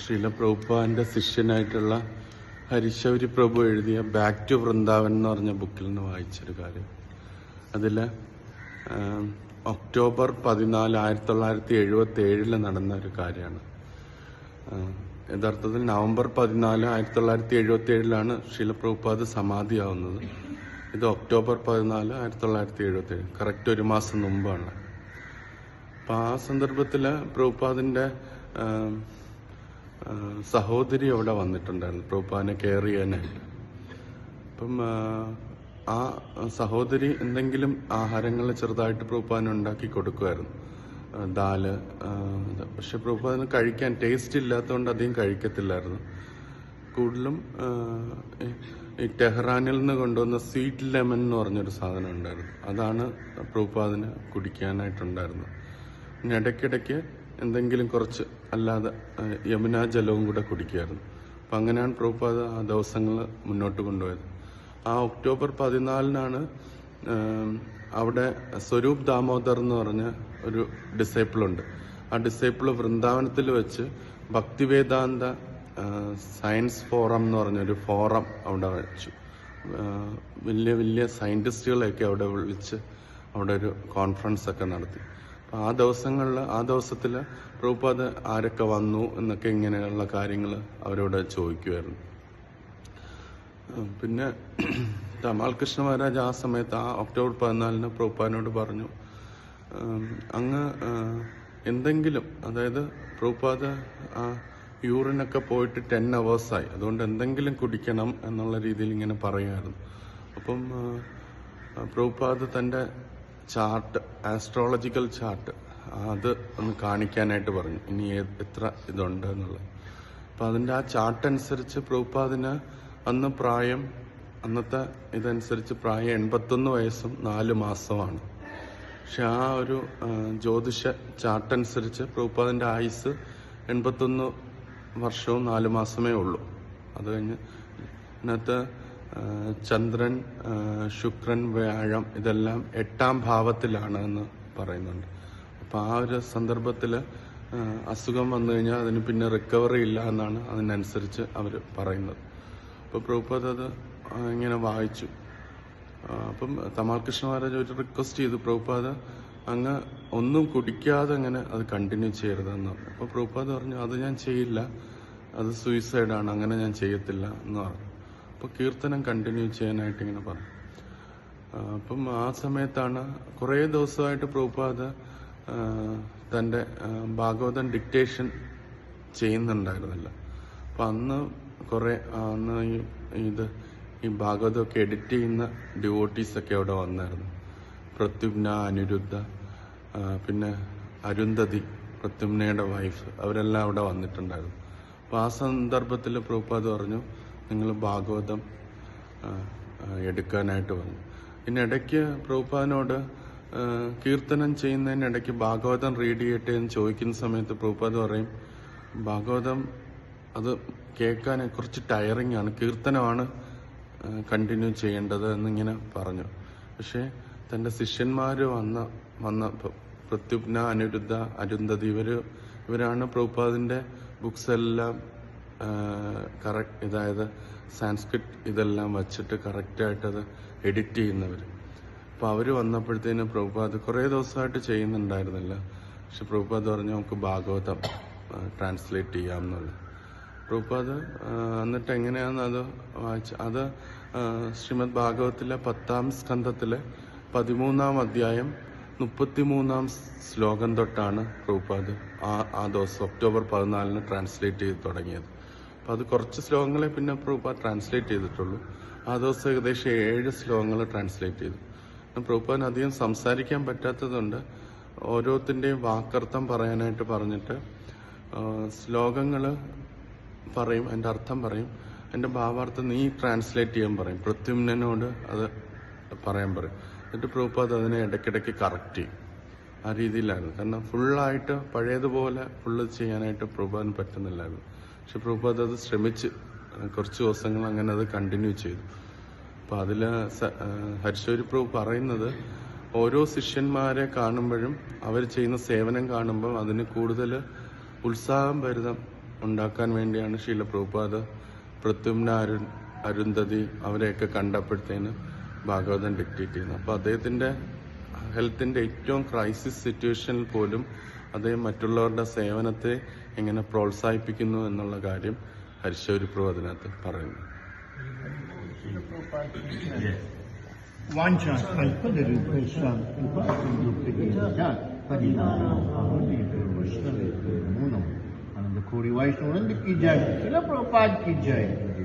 ശ്രീല പ്രഭുപാന്റെ ശിഷ്യനായിട്ടുള്ള ഹരിശൗരി പ്രഭു എഴുതിയ back to Vrindavan എന്ന് പറഞ്ഞ ബുക്കിൽ നിന്ന് വായിച്ചൊരു കാര്യം. അതിൽ ഒക്ടോബർ പതിനാല് ആയിരത്തി തൊള്ളായിരത്തി എഴുപത്തി ഏഴിൽ നടന്ന ഒരു കാര്യമാണ് യഥാർത്ഥത്തിൽ നവംബർ പതിനാല് ആയിരത്തി തൊള്ളായിരത്തി എഴുപത്തി ഏഴിലാണ് ശീല പ്രഭുപാദ് സമാധിയാവുന്നത്. ഇത് ഒക്ടോബർ പതിനാല് ആയിരത്തി തൊള്ളായിരത്തി എഴുപത്തി ഏഴ് കറക്റ്റ് ഒരു മാസം മുമ്പാണ്. അപ്പം ആ സന്ദർഭത്തിൽ പ്രഭുപാദിന്റെ സഹോദരി അവിടെ വന്നിട്ടുണ്ടായിരുന്നു. പ്രൂപ്പാനെ കെയർ ചെയ്യാനായിട്ട്. അപ്പം ആ, സഹോദരി എന്തെങ്കിലും ആഹാരങ്ങൾ ചെറുതായിട്ട് പ്രഭുപാദിന് ഉണ്ടാക്കി കൊടുക്കുമായിരുന്നു. ദാൽ പക്ഷെ പ്രഭുപാദിന് കഴിക്കാൻ ടേസ്റ്റ് ഇല്ലാത്തതുകൊണ്ട് അധികം കഴിക്കത്തില്ലായിരുന്നു. കൂടുതലും ഈ- ടെഹ്റാനിൽ നിന്ന് കൊണ്ടുവന്ന സ്വീറ്റ് ലെമൺ എന്ന് പറഞ്ഞൊരു സാധനം ഉണ്ടായിരുന്നു. അതാണ് പ്രഭുപാദിന് കുടിക്കാനായിട്ടുണ്ടായിരുന്നത്. പിന്നെ ഇടയ്ക്കിടയ്ക്ക് എന്തെങ്കിലും കുറച്ച് അല്ലാതെ യമുന ജലവും കൂടെ കുടിക്കുകയായിരുന്നു. അപ്പം അങ്ങനെയാണ് പ്രഭുപാദ ആ ദിവസങ്ങൾ മുന്നോട്ട് കൊണ്ടുപോയത്. ആ ഒക്ടോബർ പതിനാലിനാണ് അവിടെ സ്വരൂപ് ദാമോദർ എന്ന് പറഞ്ഞ ഒരു ഡിസൈപ്പിളുണ്ട്. ആ ഡിസൈപ്പിൾ വൃന്ദാവനത്തിൽ വെച്ച് ഭക്തിവേദാന്ത സയൻസ് ഫോറം എന്ന് പറഞ്ഞൊരു ഫോറം അവിടെ വെച്ചു. വലിയ വലിയ സയന്റിസ്റ്റുകളെയൊക്കെ അവിടെ വിളിച്ച് അവിടെ ഒരു കോൺഫറൻസ് ഒക്കെ നടത്തി. ആ ദിവസങ്ങളിൽ ആ ദിവസത്തിൽ പ്രഭുപാദ് ആരൊക്കെ വന്നു എന്നൊക്കെ ഇങ്ങനെയുള്ള കാര്യങ്ങൾ അവരോട് ചോദിക്കുമായിരുന്നു പിന്നെ തമാൽ കൃഷ്ണ മഹാരാജ് ആ സമയത്ത് ആ ഒക്ടോബർ പതിനാലിന് പ്രഭുപാദിനോട് പറഞ്ഞു അങ്ങ് എന്തെങ്കിലും അതായത് പ്രഭുപാദ് ആ യൂറിനൊക്കെ പോയിട്ട് ടെൻ അവേഴ്സായി അതുകൊണ്ട് എന്തെങ്കിലും കുടിക്കണം എന്നുള്ള രീതിയിൽ ഇങ്ങനെ പറയുമായിരുന്നു അപ്പം പ്രഭുപാദ് തന്റെ ചാർട്ട് ആസ്ട്രോളജിക്കൽ ചാർട്ട്. അത് ഒന്ന് കാണിക്കാനായിട്ട് പറഞ്ഞു. ഇനി എത്ര ഇതുണ്ട് എന്നുള്ളത്. അപ്പം അതിന്റെ ആ ചാർട്ട് അനുസരിച്ച് പ്രൂപ്പാദിന് അന്ന് പ്രായം അന്നത്തെ ഇതനുസരിച്ച് പ്രായം എൺപത്തൊന്ന് വയസ്സും നാല് മാസമാണ്. പക്ഷെ ആ ഒരു ജ്യോതിഷ ചാർട്ട് അനുസരിച്ച് പ്രൂപ്പാദിന്റെ ആയുസ് എൺപത്തൊന്ന് വർഷവും നാല് മാസമേ ഉള്ളൂ. അത് കഴിഞ്ഞ് ഇതിനകത്ത് ആ, ചന്ദ്രൻ ശുക്രൻ വ്യാഴം ഇതെല്ലാം എട്ടാം ഭാവത്തിലാണ് എന്ന് പറയുന്നുണ്ട്. അപ്പം ആ ഒരു സന്ദർഭത്തിൽ അസുഖം വന്നു കഴിഞ്ഞാൽ അതിന് പിന്നെ റിക്കവറി ഇല്ല എന്നാണ് അതിനനുസരിച്ച് അവർ പറയുന്നത്. അപ്പോൾ പ്രഭുപാദ് അത് ഇങ്ങനെ വായിച്ചു. അപ്പം തമാൽ കൃഷ്ണ മഹാരാജ് ഒരു റിക്വസ്റ്റ് ചെയ്തു പ്രഭുപാദ് അങ്ങ് ഒന്നും കുടിക്കാതെ അങ്ങനെ അത് കണ്ടിന്യൂ ചെയ്യരുതെന്ന് പറഞ്ഞു. അപ്പോൾ പ്രഭുപാദ് പറഞ്ഞു അത് ഞാൻ ചെയ്യില്ല. അത് സൂയിസൈഡാണ് അങ്ങനെ ഞാൻ ചെയ്യത്തില്ല എന്ന് പറഞ്ഞു. അപ്പോൾ കീർത്തനം കണ്ടിന്യൂ ചെയ്യാനായിട്ട് ഇങ്ങനെ പറഞ്ഞു. അപ്പം ആ സമയത്താണ് കുറേ ദിവസമായിട്ട് പ്രഭുപാദ തന്റെ ഭാഗവതൻ ഭാഗവതം ഡിക്റ്റേഷൻ ചെയ്യുന്നുണ്ടായിരുന്നില്ല. അപ്പം അന്ന് കുറേ അന്ന് ഇത് ഈ ഭാഗവതമൊക്കെ എഡിറ്റ് ചെയ്യുന്ന ഡിവോട്ടീസൊക്കെ അവിടെ വന്നായിരുന്നു. പ്രത്യുമ്ന അനിരുദ്ധ പിന്നെ അരുന്ധതി പ്രത്യുമ്നയുടെ വൈഫ് അവരെല്ലാം അവിടെ വന്നിട്ടുണ്ടായിരുന്നു. അപ്പോൾ ആ സന്ദർഭത്തിൽ പ്രഭുപാദ് പറഞ്ഞു നിങ്ങൾ ഭാഗവതം എടുക്കാനായിട്ട് വന്നു. പിന്നെ ഇടയ്ക്ക് പ്രഭുപാദിനോട് കീർത്തനം ചെയ്യുന്നതിനിടയ്ക്ക് ഭാഗവതം റീഡ് ചെയ്യട്ടെ എന്ന് ചോദിക്കുന്ന സമയത്ത് പ്രഭുപാദ് പറയും ഭാഗവതം അത് കേൾക്കാൻ കുറച്ച് ടയറിംഗ് ആണ്. കീർത്തനമാണ് കണ്ടിന്യൂ ചെയ്യേണ്ടത് എന്നിങ്ങനെ പറഞ്ഞു. പക്ഷേ തന്റെ ശിഷ്യന്മാർ വന്ന വന്ന പ്രത്യുപ്ന അനിരുദ്ധ അരുന്ധതി ഇവർ ഇവരാണ് പ്രഭുപാദിന്റെ ബുക്സ് എല്ലാം കറക്റ്റ് ഇതായത് സാൻസ്ക്രിറ്റ് ഇതെല്ലാം വച്ചിട്ട് കറക്റ്റായിട്ടത് എഡിറ്റ് ചെയ്യുന്നവർ അപ്പോൾ അവർ വന്നപ്പോഴത്തേന് പ്രഭുപാദ് കുറേ ദിവസമായിട്ട് ചെയ്യുന്നുണ്ടായിരുന്നില്ല. പക്ഷെ പ്രഭുപാദ് പറഞ്ഞു നമുക്ക് ഭാഗവതം ട്രാൻസ്ലേറ്റ് ചെയ്യാം എന്നുള്ളത് പ്രഭുപാദ് എന്നിട്ട് എങ്ങനെയാണെന്ന് അത് വായിച്ച അത് ശ്രീമദ് ഭാഗവത്തിലെ പത്താം സ്കന്ധത്തിലെ പതിമൂന്നാം അധ്യായം മുപ്പത്തിമൂന്നാം ശ്ലോകം തൊട്ടാണ് പ്രഭുപാദ് ആ ആ ദിവസം ഒക്ടോബർ പതിനാലിന് ട്രാൻസ്ലേറ്റ് ചെയ്ത് തുടങ്ങിയത്. അപ്പം അത് കുറച്ച് ശ്ലോകങ്ങളെ പിന്നെ പ്രൂപ്പ ട്രാൻസ്ലേറ്റ് ചെയ്തിട്ടുള്ളൂ. ആ ദിവസം ഏകദേശം ഏഴ് ശ്ലോകങ്ങൾ ട്രാൻസ്ലേറ്റ് ചെയ്തു. പ്രൂപ്പാൻ അധികം സംസാരിക്കാൻ പറ്റാത്തതുകൊണ്ട് ഓരോത്തിന്റെയും വാക്കർത്ഥം പറയാനായിട്ട് പറഞ്ഞിട്ട് ശ്ലോകങ്ങൾ പറയും അതിന്റെ അർത്ഥം പറയും. അതിന്റെ ഭാവാർത്ഥം നീ ട്രാൻസ്ലേറ്റ് ചെയ്യാൻ പറയും. പ്രത്യുമ്നോട് അത് പറയാൻ പറയും. എന്നിട്ട് അത് അതിനെ ഇടയ്ക്കിടയ്ക്ക് കറക്റ്റ് ചെയ്യും. ആ രീതിയിലായിരുന്നു. കാരണം ഫുള്ളായിട്ട് പഴയതുപോലെ ഫുള്ള് ചെയ്യാനായിട്ട് പ്രൂപ്പാൻ പറ്റുന്നില്ലായിരുന്നു. പക്ഷെ പ്രഭുപാദ് അത് ശ്രമിച്ച് കുറച്ച് ദിവസങ്ങൾ അങ്ങനെ അത് കണ്ടിന്യൂ ചെയ്തു. അപ്പോൾ അതിൽ ഹരിശൗരി പ്രഭു പറയുന്നത് ഓരോ ശിഷ്യന്മാരെ കാണുമ്പോഴും അവർ ചെയ്യുന്ന സേവനം കാണുമ്പോൾ അതിന് കൂടുതൽ ഉത്സാഹം ഭരിതം ഉണ്ടാക്കാൻ വേണ്ടിയാണ് ശീല പ്രഭുപാദ് പ്രത്യുമ്ന അരുൺ അരുന്ധതി അവരെയൊക്കെ കണ്ടപ്പോഴത്തേന് ഭാഗവതൻ ഡിക്റ്റേറ്റ് ചെയ്യുന്നത്. അപ്പോൾ അദ്ദേഹത്തിന്റെ ഹെൽത്തിന്റെ ഏറ്റവും ക്രൈസിസ് സിറ്റുവേഷനിൽ പോലും അദ്ദേഹം മറ്റുള്ളവരുടെ സേവനത്തെ എങ്ങനെ പ്രോത്സാഹിപ്പിക്കുന്നു എന്നുള്ള കാര്യം ഹരിശൗരിപ്രഭു അതിനകത്ത് പറയുന്നു. വാഞ്ച കൽപ്പതരൂപേഷാം മൂന്നും. ചില പ്രഭാത് ജയ്.